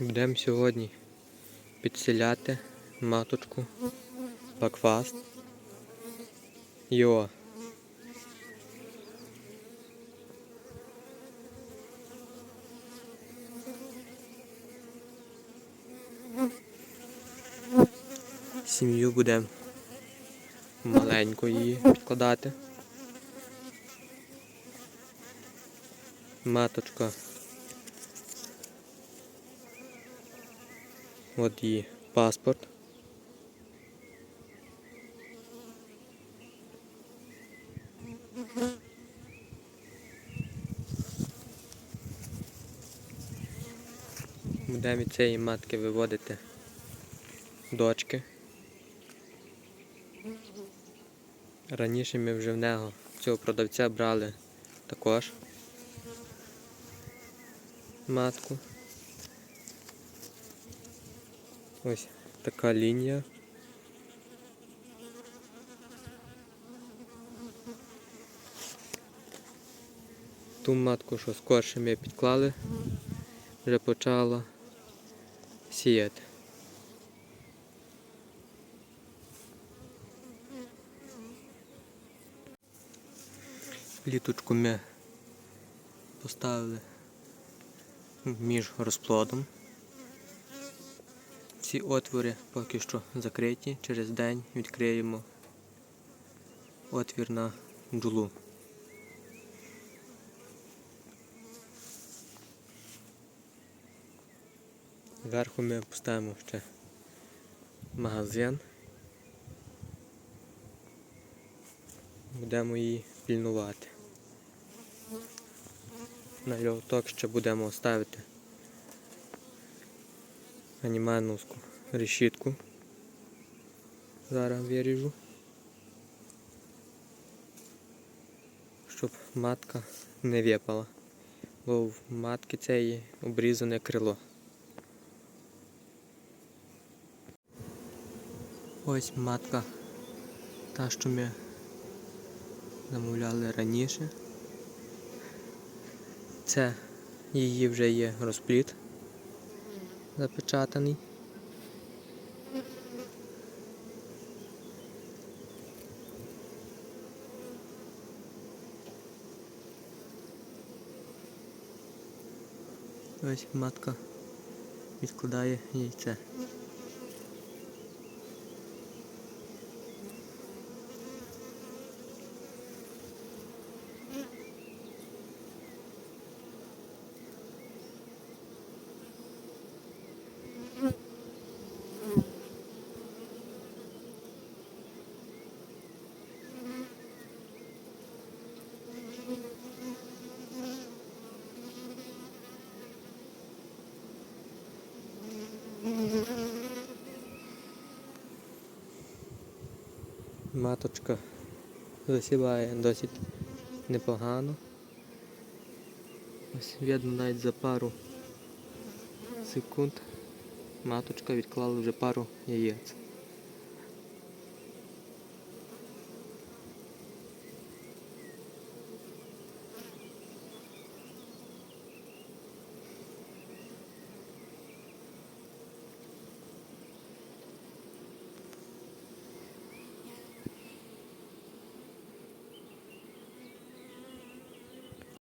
Будемо сьогодні підселяти маточку Бакфаст. Йо. Сім'ю будемо маленько її підкладати. Маточка. От її паспорт. Будемо від цієї матки виводити дочки. Раніше ми вже в нього цього продавця брали також матку. Ось така лінія. Ту матку, що скорше ми підклали, вже почала сіяти. Літочку ми поставили між розплодом. Ці отвори поки що закриті, через день відкриємо отвір на джулу. Зверху ми поставимо ще магазин. Будемо її пільнувати. На льоток ще будемо ставити анімановську решітку. Зараз виріжу. Щоб матка не випала. Бо в матки цієї обрізане крило. Ось матка, та, що ми замовляли раніше. Це її вже є розпліт запечатаний. Ось матка відкладає яйце. Маточка засіває досить непогано. Ось видно навіть за пару секунд маточка відклала вже пару яєць.